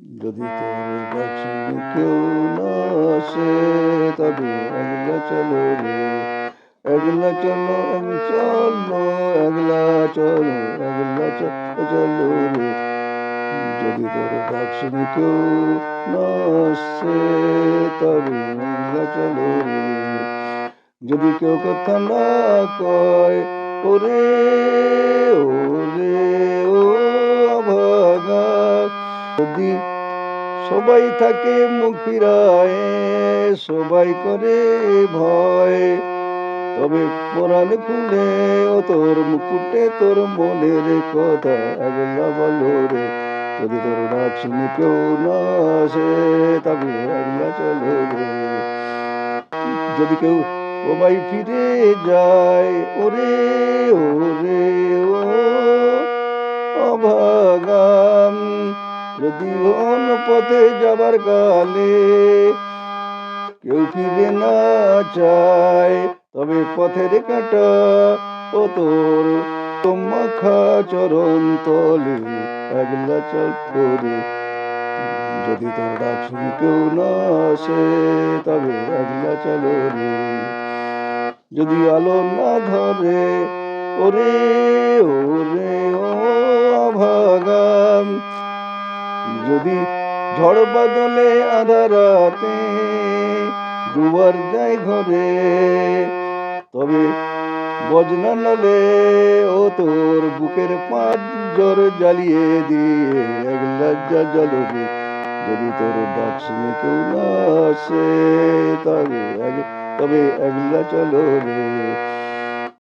যদি তোর শুনে কেউ না আসে, তবে একলা চলো রে। একলা চলো চলো, একলা চলো একলা চলো রে। যদি তোর শুনে কেউ না আসে, তবে একলা চলো রে। যদি কেউ কথা না কয়, ওরে, ও যদি সবাই থাকে মুখ ফিরায়, সবাই করে ভয়। তবে পরাণ খুলে, ও তোর মুকুটে, তোর মনের কথা একলা বলো রে। যদি তোর ডাক শুনে কেউ না আসে, তবে একলা চলো রে। যদি কেউ সবাই ফিরে যায়, ওরে ওরে, ও, অভাগাম। যদি পথে যাবার কালে কেউ ফিরে না চায়, তবে পথের কাটা ও তোর মাখা চরণ তলে একলা চল করে যদি তোর ডাক কেউ না আসে, তবে একলা চলো রে। যদি আলো না ধরে, ওরে ওরে ও যদি ঝড় বাদলে আধারাতে ডুবার যায় ঘরে, তবে বজনা নলে ও তোর বুকের পাঁচ জ্বর জ্বালিয়ে দিয়ে এক লজ্জা জ্বলবে যদি তোর ডাক শুনে কেউ না আসে, তবে তবে একলা চলো